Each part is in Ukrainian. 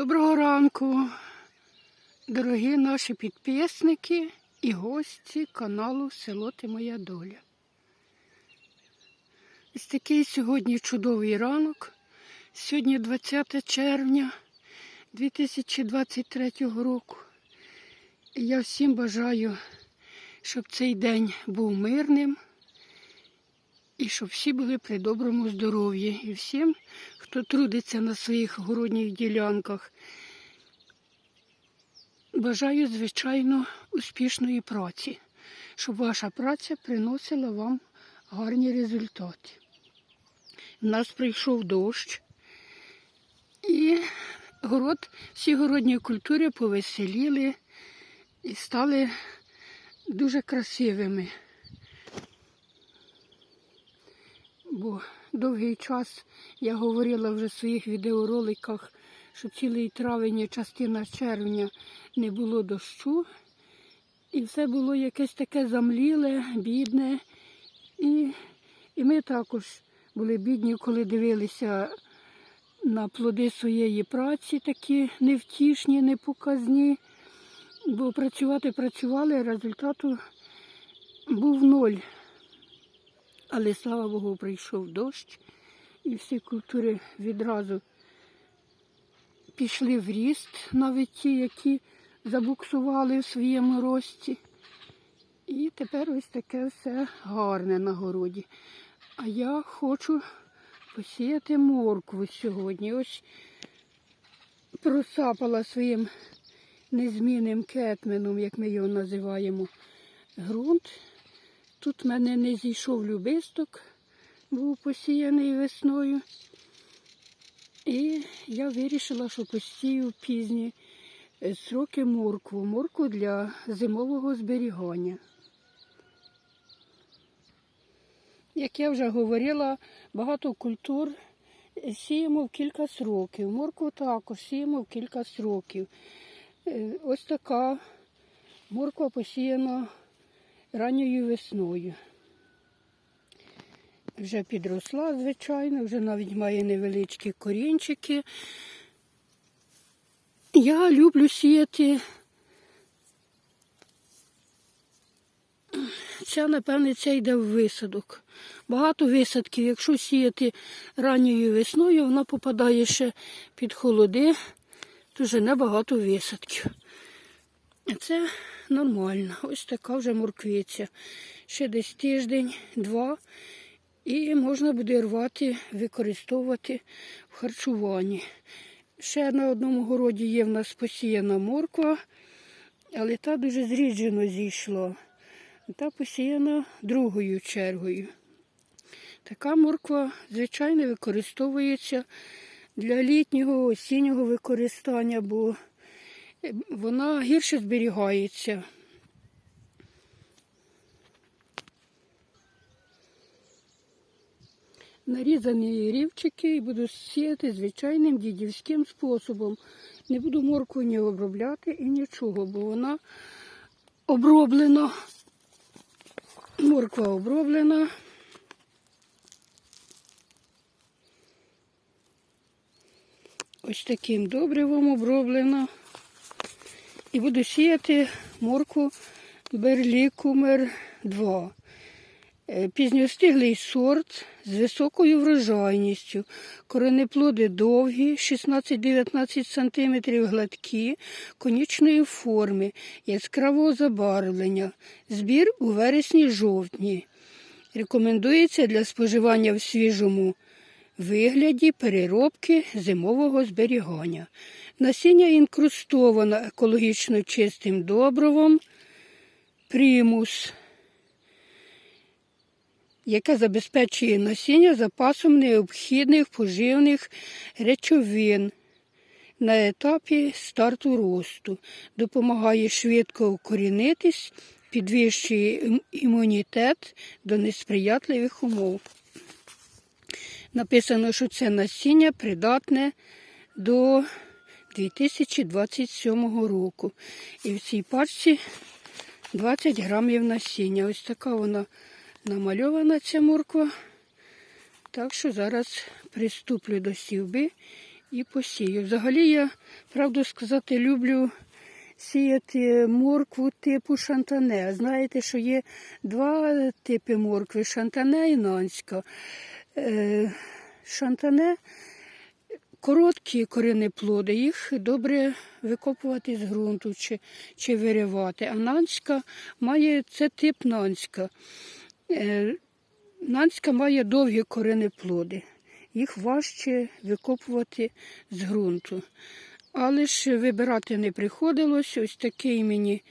Доброго ранку, дорогі наші підписники і гості каналу Село Ти Моя Доля. Ось такий сьогодні чудовий ранок. Сьогодні 20 червня 2023 року. Я всім бажаю, щоб цей день був мирним і щоб всі були при доброму здоров'ї. І всім, хто трудиться на своїх городніх ділянках, бажаю, звичайно, успішної праці, щоб ваша праця приносила вам гарні результати. У нас прийшов дощ, і город, всі городні культури повеселіли і стали дуже красивими. Бо довгий час я говорила вже в своїх відеороликах, що цілий травень частина червня не було дощу. І все було якесь таке замліле, бідне. І, і ми також були бідні, коли дивилися на плоди своєї праці, такі невтішні, непоказні. Бо працювати працювали, результату був ноль. Але слава Богу, прийшов дощ, і всі культури відразу пішли в ріст, навіть ті, які забуксували в своєму рості. І тепер ось таке все гарне на городі. А я хочу посіяти моркву сьогодні. Ось просапала своїм незмінним кетменом, як ми його називаємо, ґрунт. Тут в мене не зійшов любисток, був посіяний весною. І я вирішила, що посію пізні е, сроки моркву, моркву для зимового зберігання. Як я вже говорила, багато культур сіємо в кілька сроків. Моркву також сіємо в кілька сроків. Е, Ось така морква посіяна ранньою весною. Вже підросла, звичайно, вже навіть має невеличкі корінчики. Я люблю сіяти. Ця, напевне, це йде в висадок. Багато висадків, якщо сіяти ранньою весною, вона попадає ще під холоди, то вже небагато висадків. Це нормально. Ось така вже морквиця. Ще десь тиждень, два. І можна буде рвати, використовувати в харчуванні. Ще на одному городі є в нас посіяна морква, але та дуже зріджено зійшла. Та посіяна другою чергою. Така морква, звичайно, використовується для літнього осіннього використання, бо вона гірше зберігається. Нарізані рівчики і буду сіяти звичайним дідівським способом. Не буду моркву ні обробляти і нічого, бо вона оброблена. Морква оброблена. Ось таким добривом оброблена. І буду сіяти морку Берлікумер 2. Е, Пізньостиглий сорт з високою врожайністю. Коренеплоди довгі, 16-19 см гладкі, конічної форми, яскравого забарвлення. Збір у вересні-жовтні. Рекомендується для споживання в свіжому вигляді переробки зимового зберігання. Насіння інкрустовано екологічно чистим добровом примус, яке забезпечує насіння запасом необхідних поживних речовин на етапі старту росту, допомагає швидко укорінитись, підвищує імунітет до несприятливих умов. Написано, що це насіння придатне до 2027 року. І в цій пачці 20 грамів насіння. Ось така вона намальована, ця морква. Так що зараз приступлю до сівби і посію. Взагалі я, правду сказати, люблю сіяти моркву типу шантане. Знаєте, що є два типи моркви шантане і нанська. Е, Шантане короткі коренеплоди, їх добре викопувати з ґрунту чи, чи виривати. А нанська має це тип нанська. Е, Нанська має довгі коренеплоди. Їх важче викопувати з ґрунту. Але ж вибирати не приходилось. Ось такий мені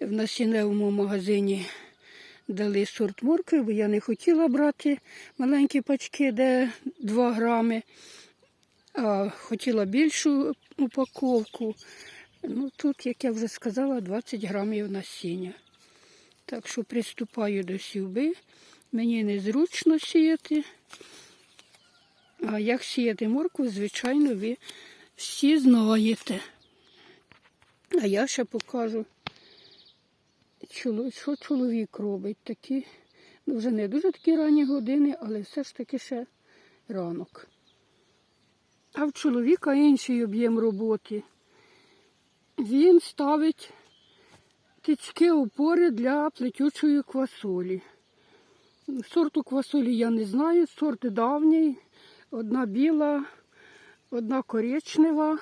в насінневому магазині дали сорт моркви, бо я не хотіла брати маленькі пачки, де 2 грами, а хотіла більшу упаковку. Ну, тут, як я вже сказала, 20 грамів насіння. Так що приступаю до сівби. Мені незручно сіяти. А як сіяти моркву, звичайно, ви всі знаєте. А я ще покажу, що чоловік робить. Такі, ну вже не дуже такі ранні години, але все ж таки ще ранок. А в чоловіка інший об'єм роботи. Він ставить тички опори для плетючої квасолі. Сорту квасолі я не знаю, сорт давній. Одна біла, одна коричнева.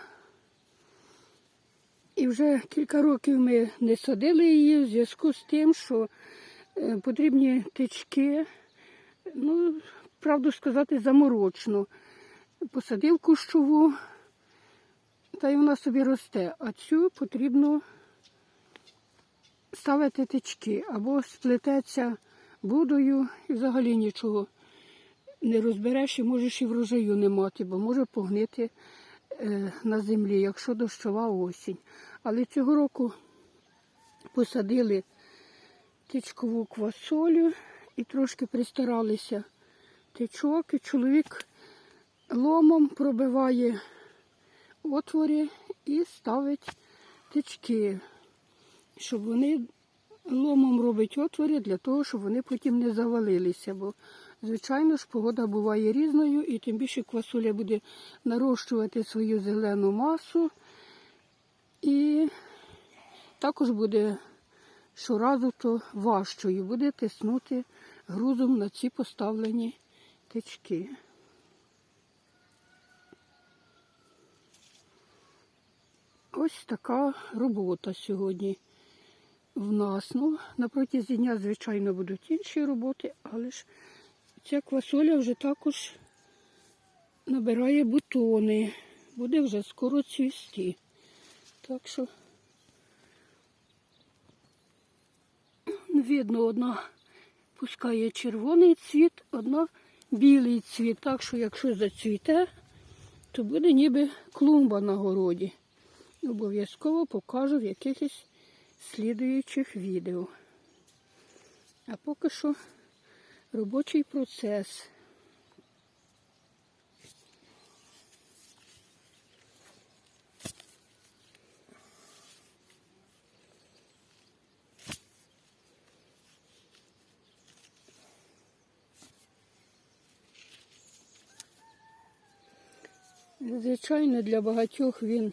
І вже кілька років ми не садили її в зв'язку з тим, що е, потрібні тички, ну, правду сказати, заморочно. Посадив кущову, та й вона собі росте, а цю потрібно ставити тички або сплететься будою і взагалі нічого не розбереш і можеш і врожаю не мати, бо може погнити на землі, якщо дощова осінь. Але цього року посадили тичкову квасолю і трошки пристаралися тичок, і чоловік ломом пробиває отвори і ставить тички, щоб вони ломом робить отвори для того, щоб вони потім не завалилися. Бо, звичайно ж, погода буває різною, і тим більше квасоля буде нарощувати свою зелену масу. І також буде щоразу то важчою, буде тиснути грузом на ці поставлені тички. Ось така робота сьогодні в нас. Ну, на протязі дня, звичайно, будуть інші роботи, але ж ця квасоля вже також набирає бутони. Буде вже скоро цвісти. Так що видно, одна пускає червоний цвіт, одна білий цвіт. Так що, якщо зацвіте, то буде ніби клумба на городі. Обов'язково покажу в якихось слідуючих відео. А поки що робочий процес. Звичайно, для багатьох він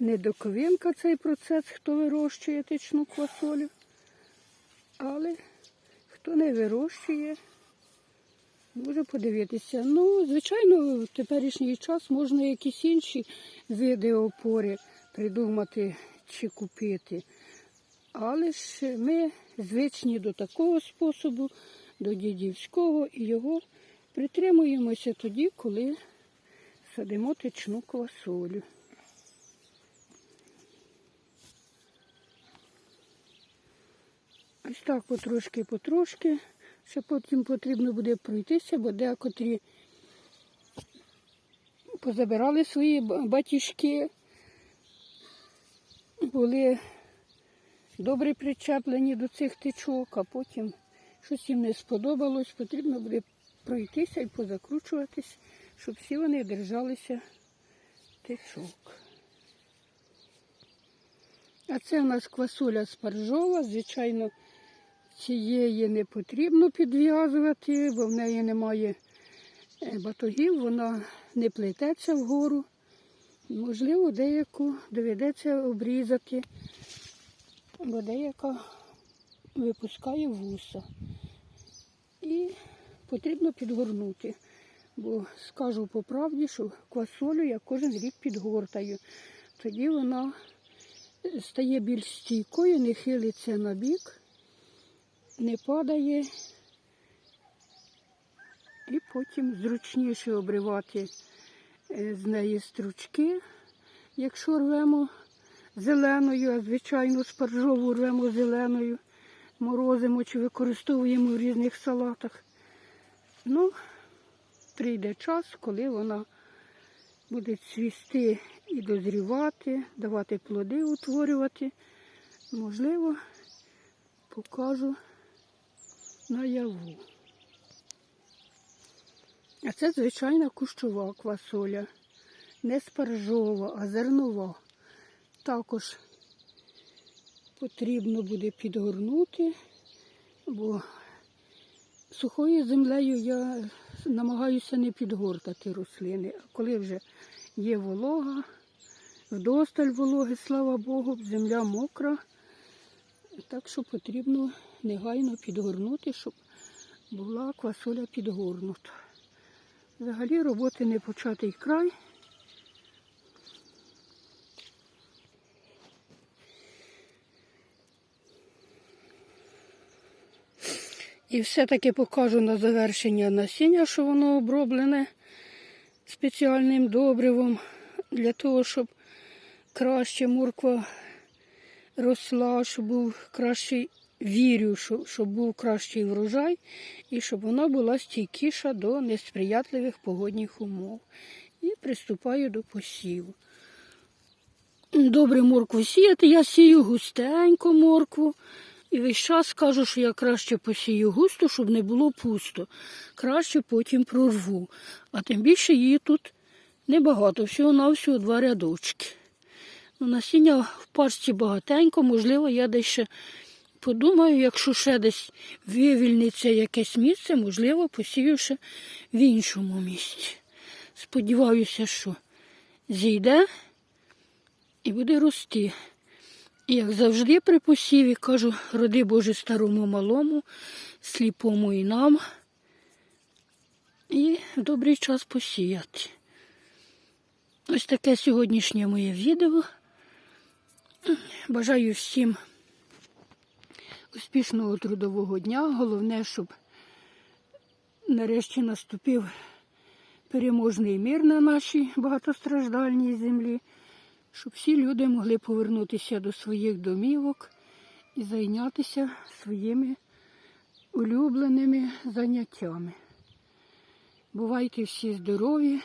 недоковинка цей процес, хто вирощує тичну квасолю. Але хто не вирощує, може подивитися. Ну, звичайно, в теперішній час можна якісь інші види опори придумати чи купити. Але ж ми звичні до такого способу, до дідівського, і його притримуємося тоді, коли садимо тичну квасолю. Ось так потрошки-потрошки. Ще потім потрібно буде пройтися, бо декотрі позабирали свої ба- батюшки, були добре причеплені до цих тичок, а потім щось їм не сподобалось, потрібно буде пройтися і позакручуватись, щоб всі вони держалися тичок. А це у нас квасоля спаржова, звичайно, цієї не потрібно підв'язувати, бо в неї немає е, батогів, вона не плететься вгору. Можливо, деяку доведеться обрізати, бо деяка випускає вуса. І потрібно підгорнути. Бо скажу по правді, що квасолю я кожен рік підгортаю. Тоді вона стає більш стійкою, не хилиться на бік, не падає. І потім зручніше обривати е, з неї стручки, якщо рвемо зеленою, а звичайно спаржову рвемо зеленою, морозимо чи використовуємо в різних салатах. Ну, прийде час, коли вона буде цвісти і дозрівати, давати плоди, утворювати. Можливо, покажу наяву. А це звичайна кущова квасоля. Не спаржова, а зернова. Також потрібно буде підгорнути, бо сухою землею я намагаюся не підгортати рослини. А коли вже є волога, вдосталь вологи, слава Богу, земля мокра, так що потрібно негайно підгорнути, щоб була квасоля підгорнута. Взагалі роботи не початий край. І все-таки покажу на завершення насіння, що воно оброблене спеціальним добривом для того, щоб краще морква росла, щоб був кращий вірю, щоб, щоб був кращий врожай і щоб вона була стійкіша до несприятливих погодних умов. І приступаю до посіву. Добре моркву сіяти, я сію густенько моркву. І весь час кажу, що я краще посію густо, щоб не було пусто. Краще потім прорву. А тим більше її тут небагато, всього-навсього два рядочки. Ну, насіння в пачці багатенько, можливо, я десь ще подумаю, якщо ще десь вивільниться якесь місце, можливо, посію ще в іншому місці. Сподіваюся, що зійде і буде рости. І як завжди при посіві кажу, роди Боже старому малому, сліпому і нам. І добрий час посіяти. Ось таке сьогоднішнє моє відео. Бажаю всім успішного трудового дня. Головне, щоб нарешті наступив переможний мир на нашій багатостраждальній землі, щоб всі люди могли повернутися до своїх домівок і зайнятися своїми улюбленими заняттями. Бувайте всі здорові.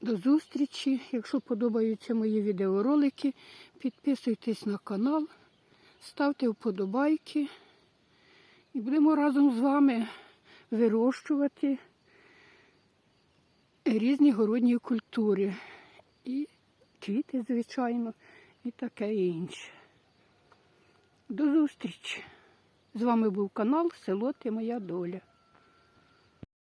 До зустрічі. Якщо подобаються мої відеоролики, підписуйтесь на канал, ставте вподобайки і будемо разом з вами вирощувати різні городні культури. І квіти, звичайно, і таке інше. До зустрічі! З вами був канал Село Ти Моя Доля.